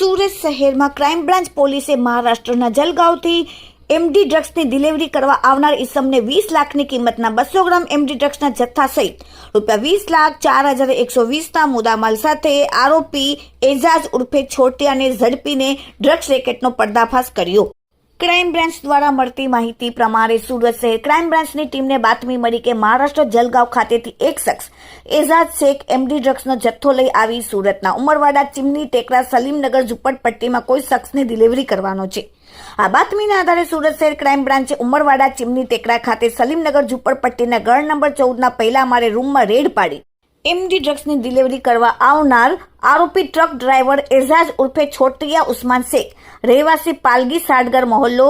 સુરત શહેરમાં crime branch પોલીસે મહારાષ્ટ્રના જલગાંવથી એમડી ડ્રગ્સની ડિલિવરી કરવા આવનાર ઈસમને વીસ લાખની કિંમતના બસો ગ્રામ એમડી ડ્રગ્સના જથ્થા સહિત રૂપિયા વીસ લાખ ચાર હજાર એકસો વીસના મુદ્દામાલ સાથે આરોપી એજાજ ઉર્ફે છોટિયાને ઝડપીને ડ્રગ્સ રેકેટનો પર્દાફાશ કર્યો. ક્રાઇમ બ્રાન્ચ દ્વારા મળતી માહિતી પ્રમાણે સુરત શહેર ક્રાઇમ બ્રાન્ચની ટીમને બાતમી મળી કે મહારાષ્ટ્ર જલગાંવ ખાતેથી એક શખ્સ એઝાદ શેખ, એમડી ડ્રગ્સનો જથ્થો લઈ આવી સુરતના ઉમરવાડા, ચીમની, ટેકરા, સલીમનગર, ઝુંપડપટ્ટીમાં કોઈ શખ્સની ડિલિવરી કરવાનો છે. આ બાતમીના આધારે સુરત શહેર ક્રાઇમ બ્રાન્ચે ઉમરવાડા, ચીમની, ટેકરા ખાતે સલીમનગર, ઝુંપડપટ્ટીના ગળ નંબર ચૌદના પહેલા મારે રૂમમાં રેડ પાડી એમડી ડ્રગ્સની ડિલિવરી કરવા આવનાર આરોપી ટ્રક ડ્રાઈવર એઝાજ ઉર્ફે છોટિયા ઉસ્માન શેખ, રહેવાસી પાલગી સાડગર મહોલ્લો,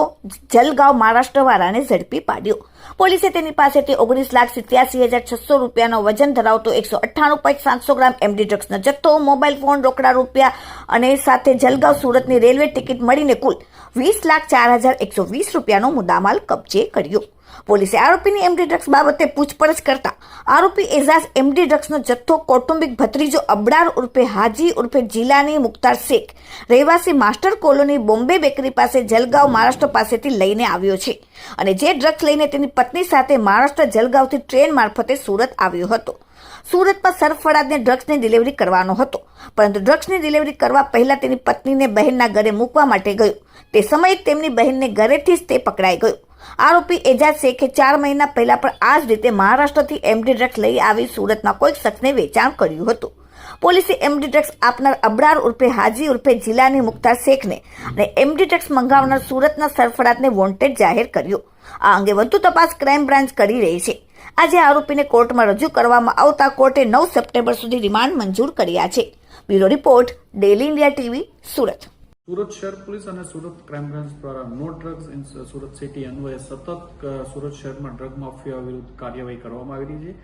જલગાંવ મહારાષ્ટ્રવાળાને ઝડપી પાડ્યો. પોલીસે તેની પાસેથી ઓગણીસ લાખ સિત્યાસી હજાર છસો રૂપિયાનો વજન ધરાવતો એકસો અઠ્ઠાણું પોઈન્ટ સાતસો ગ્રામ એમડી ડ્રગ્સનો જથ્થો, મોબાઈલ ફોન રોકડા રૂપિયા અને સાથે જલગાંવ સુરતની રેલવે ટિકિટ મળીને કુલ વીસ લાખ ચાર હજાર એકસો વીસ રૂપિયાનો મુદ્દામાલ કબજે કર્યો. પોલીસે આરોપીની એમડી ડ્રગ્સ બાબતે પૂછપરછ કરતા આરોપી એઝાઝ એમડી ડ્રગ્સનો જથ્થો કૌટુંબિક ભત્રીજો અબડાર ઉર્ફે હાજી ઉર્ફે જિલ્લાની મુખ્તાર શેખ, રહેવાસી માસ્ટર કોલોની બોમ્બે બેકરી પાસે જલગાંવ મહારાષ્ટ્ર પાસેથી લઈને આવ્યો છે અને જે ડ્રગ્સ લઈને તેની પત્ની સાથે મહારાષ્ટ્ર જલગાંવથી ટ્રેન મારફતે સુરત આવ્યો હતો. સુરતમાં સરફરાજને ડ્રગ્સની ડિલિવરી કરવાનો હતો, પરંતુ ડ્રગ્સની ડિલિવરી કરવા પહેલાં તેની પત્નીને બહેનના ઘરે મૂકવા માટે ગયો. તે સમયે તેમની બહેનને ઘરેથી જ તે પકડાઈ ગયો. આરોપી એજાજ શેખે ચાર મહિના પહેલા પણ આ જ રીતે મહારાષ્ટ્રથી એમડી ડ્રગ્સ લઈ આવી સુરતના કોઈક શખ્સને વેચાણ કર્યું હતું. પોલીસે એમડી ડ્રગ્સ આપનાર અબડાર ઉર્ફે હાજી ઉર્ફે જિલ્લાની મુખ્તાર શેખને અને એમડી ડ્રગ્સ મંગાવનાર સુરતના સરફરાજને વોન્ટેડ જાહેર કર્યો. આ અંગે વધુ તપાસ ક્રાઇમ બ્રાન્ચ કરી રહી છે. આજે આરોપીને કોર્ટમાં રજૂ કરવામાં આવતા કોર્ટે નવ સપ્ટેમ્બર સુધી રિમાન્ડ મંજૂર કર્યા છે. Bureau report daily India TV, Surat. Surat શહેર પોલીસ અને સુરત ક્રાઇમ બ્રાન્ચ દ્વારા no drugs in Surat city અન્વયે સતત સુરત શહેરમાં ડ્રગ માફિયા વિરુદ્ધ કાર્યવાહી કરવામાં આવી રહી છે.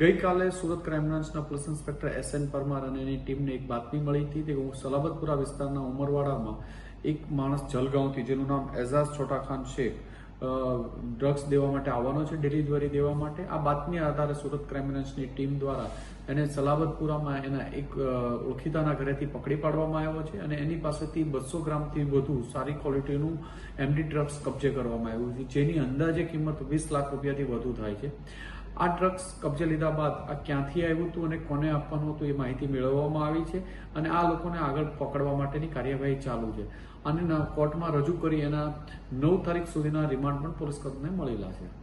ગઈકાલે સુરત ક્રાઇમ બ્રાન્ચના police inspector S N Parmar અને એની ટીમને એક બાતમી મળી હતી કે સલાબતપુરા વિસ્તારના ઉમરવાડામાં એક માણસ જલગાંવથી, જેનું નામ એઝાઝ છોટાખાન શેખ ડ્રગ્સ દેવા માટે આવવાનો છે ડિલિવરી દેવા માટે. આ બાતમી આધારે સુરત ક્રાઇમ ટીમ દ્વારા એને સલાબતપુરામાં એના એક ઓળખીતાના ઘરેથી પકડી પાડવામાં આવ્યો છે અને એની પાસેથી બસો ગ્રામથી વધુ સારી ક્વોલિટીનું એમડી ડ્રગ્સ કબજે કરવામાં આવ્યું છે, જેની અંદાજે કિંમત વીસ લાખ રૂપિયાથી વધુ થાય છે. આ ડ્રગ્સ કબજે લીધા બાદ આ ક્યાંથી આવ્યું હતું અને કોને આપવાનું હતું એ માહિતી મેળવવામાં આવી છે અને આ લોકોને આગળ પકડવા માટેની કાર્યવાહી ચાલુ છે. અને કોર્ટમાં રજૂ કરી એના નવ તારીખ સુધીના રિમાન્ડ પણ પોલીસ કદને મળેલા છે.